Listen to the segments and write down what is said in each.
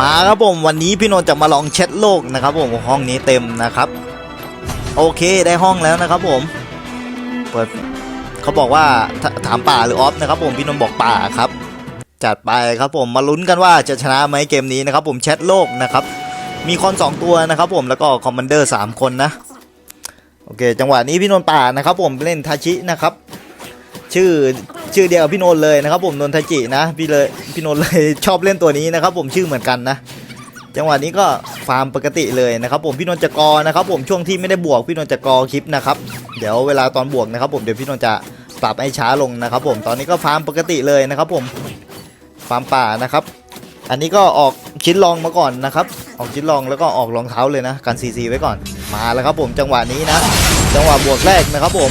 มาครับผมวันนี้พี่นนท์จะมาลองเช็ดโลกนะครับผมห้องนี้เต็มนะครับ โอเคได้ห้องแล้วนะครับผมเปิดเขาบอกว่าถามป่าหรือออฟนะครับผมพี่นนท์บอกป่าครับ จัดไปครับผมมาลุ้นกันว่าจะชนะไหมเกมนี้นะครับผมเช็ดโลกนะครับ มีคอน2ตัวนะครับผมแล้วก็คอมมานเดอร์3คนนะโอเค จังหวะนี้พี่นนท์ป่านะครับผมเล่นทาชินะครับ ชื่อ ชื่อเดียวกับพี่นนท์เลยนะครับ ผมนนทจินะพี่เลยพี่นนท์เลยชอบเล่นตัวนี้นะครับ ผมชื่อเหมือนกันนะจังหวะนี้ก็ฟาร์มปกติเลยนะครับ ผมพี่นนท์จะกอนะครับ ผมช่วงที่ไม่ได้บวกพี่นนท์จะกอคลิปนะครับเดี๋ยวเวลาตอนบวกนะครับ ผมเดี๋ยวพี่นนท์จะปรับให้ช้าลงนะครับ ผมตอนนี้ก็ฟาร์มปกติเลยนะครับ ผมฟาร์มป่านะครับ อันนี้ก็ออกชิ้นลองมาก่อนนะครับออกชิ้นลองแล้วก็ออกรองเท้าเลยนะกันซีซีไว้ก่อนมาแล้วครับ ผมจังหวะนี้นะ จังหวะบวกแรกนะครับ ผม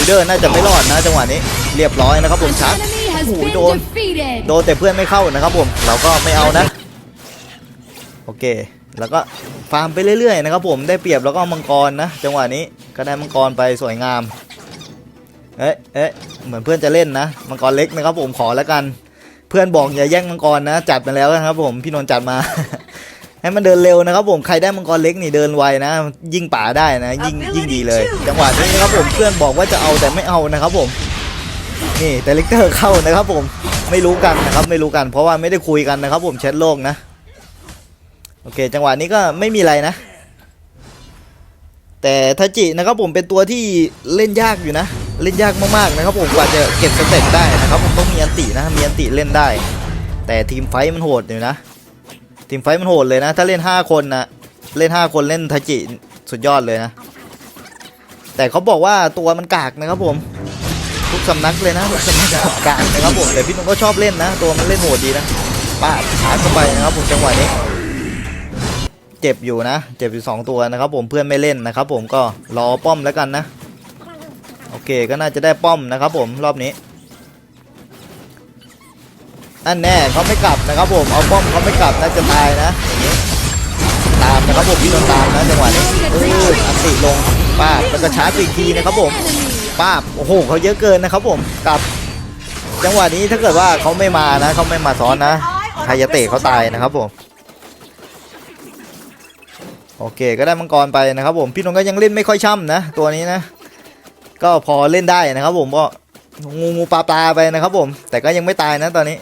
ลเดอร์น่าจะไม่รอดนะจังหวะนี้เรียบร้อยนะครับผมชาร์จ Enemy has Ủa, been đồn. defeated. โดนแต่เพื่อนไม่เข้านะครับผมเราก็ไม่เอานะโอเคแล้วก็ฟาร์มไปเรื่อยๆนะครับผมได้เปรียบแล้วก็มังกรนะจังหวะนี้ก็ได้มังกรไปสวยงามเอ๊ะเอ๊ะเหมือนเพื่อนจะเล่นนะมังกรเล็กนะครับผมขอแล้วกัน เพื่อนบอกอย่าแย่งมังกรนะจัดมาแล้วนะครับผมพี่นนท์จัดมา ให้มันเดินเร็วนะครับผมใครได้มังกรเล็กนี่เดินไวนะ ยิ่งป่าได้นะยิ่งยิ่งดีเลย จังหวะนี้นะครับผมเพื่อนบอกว่าจะเอาแต่ไม่เอานะครับผมนี่แต่เลกเตอร์เข้านะครับผมไม่รู้กันนะครับไม่รู้กัน เพราะว่าไม่ได้คุยกันนะครับ ผมแชทโลกนะโอเค จังหวะนี้ก็ไม่มีอะไรนะ แต่ทาจินะครับผมเป็นตัวที่เล่นยากอยู่นะ เล่นยากมากๆนะครับ ผมกว่าจะเก็บสเต็ปได้นะครับ ผมต้องมีอันตินะมีอันติเล่นได้ แต่ทีมไฟท์มันโหดอยู่นะ ทีมไฟมันโหดเลยนะ ถ้าเล่น 5 คนนะเล่น 5 คนเล่นทาจิสุดยอดเลยนะ แต่เขาบอกว่าตัวมันกากนะครับผมทุกสำนักเลยนะทุกสำนักกากนะครับผมแต่พี่นุ่มก็ชอบเล่นนะ ตัวมันเล่นโหดดีนะป้าดชาร์จเข้าไปนะครับผมจังหวะนี้ เจ็บอยู่นะ เจ็บอยู่สองตัวนะครับผมเพื่อนไม่เล่นนะครับผมก็รอป้อมแล้วกันนะ โอเคก็น่าจะได้ป้อมนะครับผมรอบนี้ อันแน่เขาไม่กลับนะครับผมเอาป้อมเขาไม่กลับน่าจะตายนะอย่างนี้ตามนะครับผมพี่โดนตามนะจังหวะนี้เอออันติลงป้าดแล้วก็ชาร์จอีกทีนะครับผมป้าบโอ้โหเขาเยอะเกินนะครับผมกลับ จังหวะนี้ถ้าเกิดว่าเขาไม่มานะเขาไม่มาซ้อนนะใครจะเตะเขาตายนะครับผมโอเคก็ได้มังกรไปนะครับผมพี่นนท์ก็ยังเล่นไม่ค่อยช่ำนะตัวนี้นะ ก็พอเล่นได้นะครับผมก็งูงูปลาปลาไปนะครับผม แต่ก็ยังไม่ตายนะตอนนี้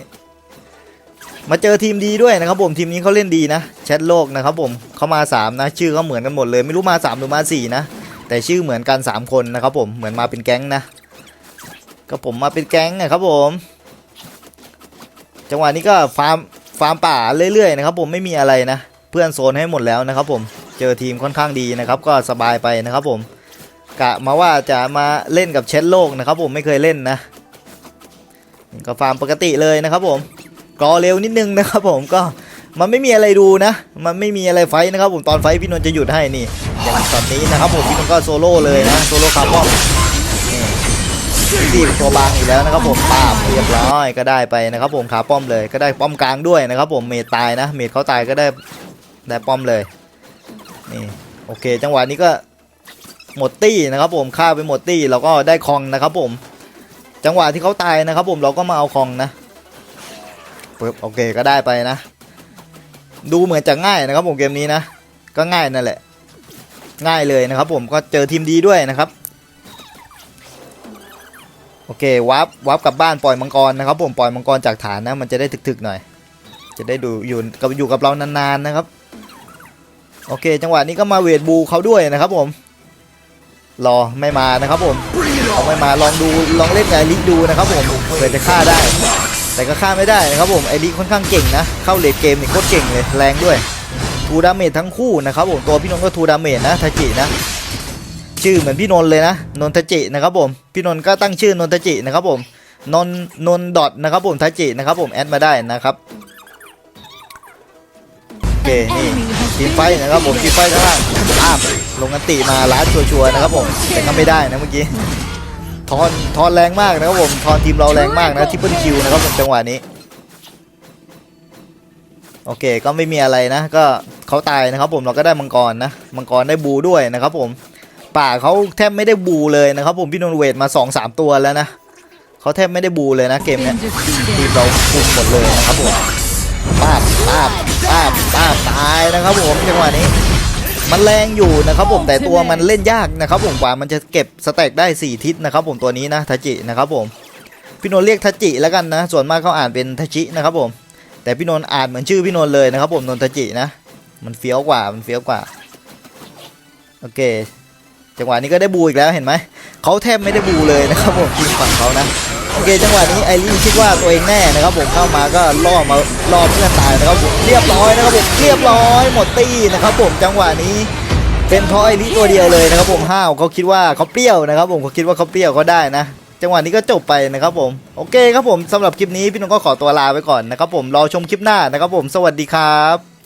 มาเจอทีมดีด้วยนะครับผมทีมนี้เขาเล่นดีนะแชทโลกนะครับผมเขามาสามนะ ชื่อเขาเหมือนกันหมดเลย ไม่รู้มาสามหรือมาสี่นะ แต่ชื่อเหมือนกัน 3 คนนะครับผมเหมือนมาเป็นแก๊งนะก็ผมมาเป็นแก๊งนะครับผม จังหวะนี้ก็ฟาร์มฟาร์มป่าเรื่อยๆนะครับผมไม่มีอะไรนะ เพื่อนโซนให้หมดแล้วนะครับผมเจอทีมค่อนข้างดีนะครับ ก็สบายไปนะครับผมกะมาว่าจะมาเล่นกับเชนโลกนะครับผมไม่เคยเล่นนะก็ฟาร์มปกติเลยนะครับผม กรอเร็วนิดนึงนะครับผมก็มันไม่มีอะไรดูนะ มันไม่มีอะไรไฟท์นะครับผมตอนไฟท์พี่นนท์จะหยุดให้นี่อย่างตอนนี้นะครับผมพี่นนท์ก็โซโล่เลยนะโซโล่คาร์บอนนี่ตีตัวบางอีกแล้วนะครับผมปาบเรียบร้อยก็ได้ไปนะครับผมขาป้อมเลยก็ได้ป้อมกลางด้วยนะครับผมเมดตายนะ เมดเขาตายก็ได้ได้ป้อมเลยนี่โอเค จังหวะนี้ก็หมดตี้นะครับผมฆ่าไปหมดตี้เราก็ได้คองนะครับผม จังหวะที่เขาตายนะครับผมเราก็มาเอาคองนะ ปึ๊บโอเคก็ได้ไปนะ ดูเหมือนจะง่ายนะครับผมเกมนี้นะ ก็ง่ายนั่นแหละ ง่ายเลยนะครับ ผมก็เจอทีมดีด้วยนะครับโอเควับวับกลับบ้านปล่อยมังกรนะครับ ผมปล่อยมังกรจากฐานนะ มันจะได้ถึกๆหน่อย จะได้ดูอยู่กับอยู่กับเรานานๆนะครับ โอเค จังหวะนี้ก็มาเวทบูเขาด้วยนะครับ ผม รอไม่มานะครับ ผมเขาไม่มาลองดูลองเล่นไอริกดูนะครับ ผมเผื่อจะฆ่าได้ แต่ก็ฆ่าไม่ได้นะครับผมไอริค่อนข้างเก่งนะ เข้าเลดเกมนี่โคตรเก่งเลยแรงด้วยทูดาเมจทั้งคู่นะครับผมตัวพี่นนท์ก็ทูดาเมจนะทาจินะชื่อเหมือนพี่นนท์เลยนะนนทจินะครับผมพี่นนท์ก็ตั้งชื่อนนทจินะครับผมนนนนดอทนะครับผมทาจินะครับผมแอดมาได้นะครับโอเคนี่ทีมไฟนะครับผมทีมไฟข้างล่างอ้ามลงกันติมาล้านชัวร์ๆนะครับผมแต่ก็ไม่ได้นะเมื่อกี้ ทอนทอนแรงมากนะครับผมทอนทีมเราแรงมากนะทิปเปิลคิวนะครับผมจังหวะนี้โอเคก็ไม่มีอะไรนะก็เขาตายนะครับผมเราก็ได้มังกรนะมังกรได้บูด้วยนะครับผมป่าเขาแทบไม่ได้บูเลยนะครับผมพี่นนเวทมา2อสามตัวแล้วนะเขาแทบไม่ได้บูเลยนะเกมเนี้ยทีมเราคุมหมดเลยนะครับผมป้าบปาบปาบปาบตายนะครับผมจังหวะนี้ มันแรงอยู่นะครับผมแต่ตัวมันเล่นยากนะครับผมกว่ามันจะเก็บสแต็กได้ 4 ทิศนะครับผมตัวนี้นะทัจินะครับผมพี่นนท์เรียกทัจิแล้วกันนะ ส่วนมากเขาอ่านเป็นทัชินะครับผม แต่พี่นนท์อ่านเหมือนชื่อพี่นนท์เลยนะครับผมนนทจินะ มันเฟี้ยวกว่ามันเฟี้ยวกว่าโอเค จังหวะนี้ก็ได้บูอีกแล้วเห็นไหมเขาแทบไม่ได้บูเลยนะครับผมทีมฝั่งเขานะโอเคจังหวะนี้ไอรีคิดว่าตัวเองแน่นะครับผมเข้ามาก็ล่อมาล่อเพื่อนตายนะครับผมเรียบร้อยนะครับผมเรียบร้อยหมดตี้นะครับผมจังหวะนี้เป็นเพราะไอรีตัวเดียวเลยนะครับผมห้าวเขาคิดว่าเขาเปรี้ยวนะครับผมเขาคิดว่าเขาเปรี้ยวก็ได้นะจังหวะนี้ก็จบไปนะครับผมโอเคครับผมสำหรับคลิปนี้พี่นนท์ก็ขอตัวลาไปก่อนนะครับผมรอชมคลิปหน้านะครับผมสวัสดีครับ